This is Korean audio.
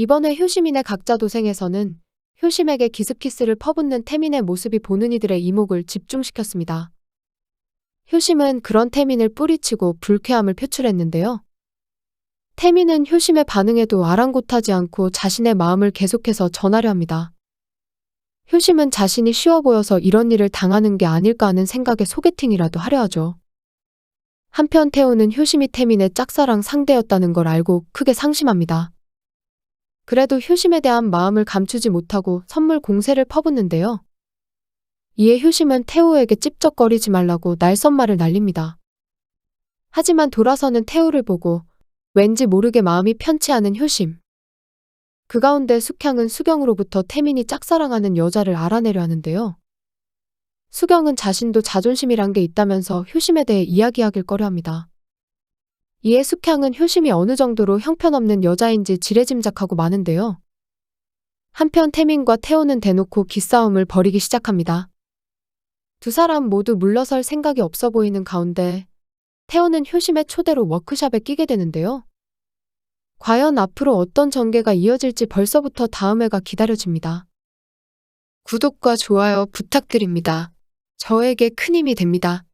이번에 효시민의 각자 도생에서는 효심에게 기습키스를 퍼붓는 태민의 모습이 보는 이들의 이목을 집중시켰습니다. 효심은 그런 태민을 뿌리치고 불쾌함을 표출했는데요. 태민은 효심의 반응에도 아랑곳하지 않고 자신의 마음을 계속해서 전하려 합니다. 효심은 자신이 쉬워 보여서 이런 일을 당하는 게 아닐까 하는 생각에 소개팅이라도 하려 하죠. 한편 태호는 효심이 태민의 짝사랑 상대였다는 걸 알고 크게 상심합니다. 그래도 효심에 대한 마음을 감추지 못하고 선물 공세를 퍼붓는데요. 이에 효심은 태호에게 찝쩍거리지 말라고 날선 말을 날립니다. 하지만 돌아서는 태호를 보고 왠지 모르게 마음이 편치 않은 효심. 그 가운데 숙향은 수경으로부터 태민이 짝사랑하는 여자를 알아내려 하는데요. 수경은 자신도 자존심이란 게 있다면서 효심에 대해 이야기하길 꺼려 합니다. 이에 숙향은 효심이 어느 정도로 형편없는 여자인지 지레짐작하고 마는데요. 한편 태민과 태호는 대놓고 기싸움을 벌이기 시작합니다. 두 사람 모두 물러설 생각이 없어 보이는 가운데 태호는 효심의 초대로 워크샵에 끼게 되는데요. 과연 앞으로 어떤 전개가 이어질지 벌써부터 다음 회가 기다려집니다. 구독과 좋아요 부탁드립니다. 저에게 큰 힘이 됩니다.